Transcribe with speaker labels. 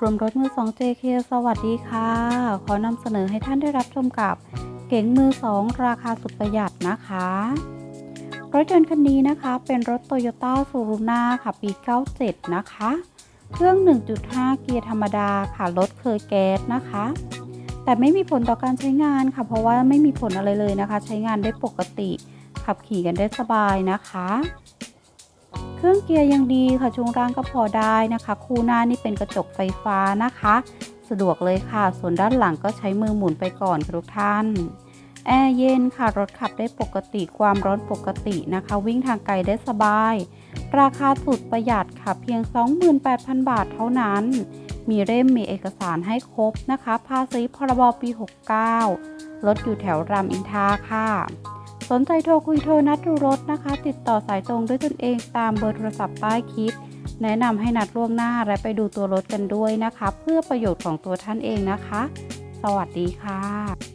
Speaker 1: รวมรถมือ 2 JK สวัสดีค่ะ ขอนำเสนอให้ท่านได้รับชมกับเก๋งมือ 2 ราคาสุดประหยัดนะคะ รถยนต์คันนี้นะคะเป็นรถ Toyota s u r u n a ค่ะ ปี 97 นะคะ เครื่อง 1.5 เกียร์ธรรมดาค่ะ รถเคยแก๊สนะคะ แต่ไม่มีผลต่อการใช้งานค่ะ เพราะว่าไม่มีผลอะไรเลยนะคะ ใช้งานได้ปกติ ขับขี่กันได้สบายนะคะ เครื่องเกียร์ยังดีค่ะช่วงล่างก็พอได้นะคะ คู่หน้านี่เป็นกระจกไฟฟ้านะคะ สะดวกเลยค่ะ ส่วนด้านหลังก็ใช้มือหมุนไปก่อนทุกท่านแอร์เย็นค่ะ รถขับได้ปกติความร้อนปกตินะคะ วิ่งทางไกลได้สบาย ราคาสุดประหยัดค่ะเพียง 28,000 บาทเท่านั้น มีเล่มมีเอกสารให้ครบนะคะ ภาษีพรบปี 69รถอยู่แถวรามอินทาค่ะ สนใจโทรคุยโทรนัดดูรถนะคะ ติดต่อสายตรงด้วยตนเองตามเบอร์โทรศัพท์ใต้คลิป แนะนำให้นัดล่วงหน้าและไปดูตัวรถกันด้วยนะคะ เพื่อประโยชน์ของตัวท่านเองนะคะ สวัสดีค่ะ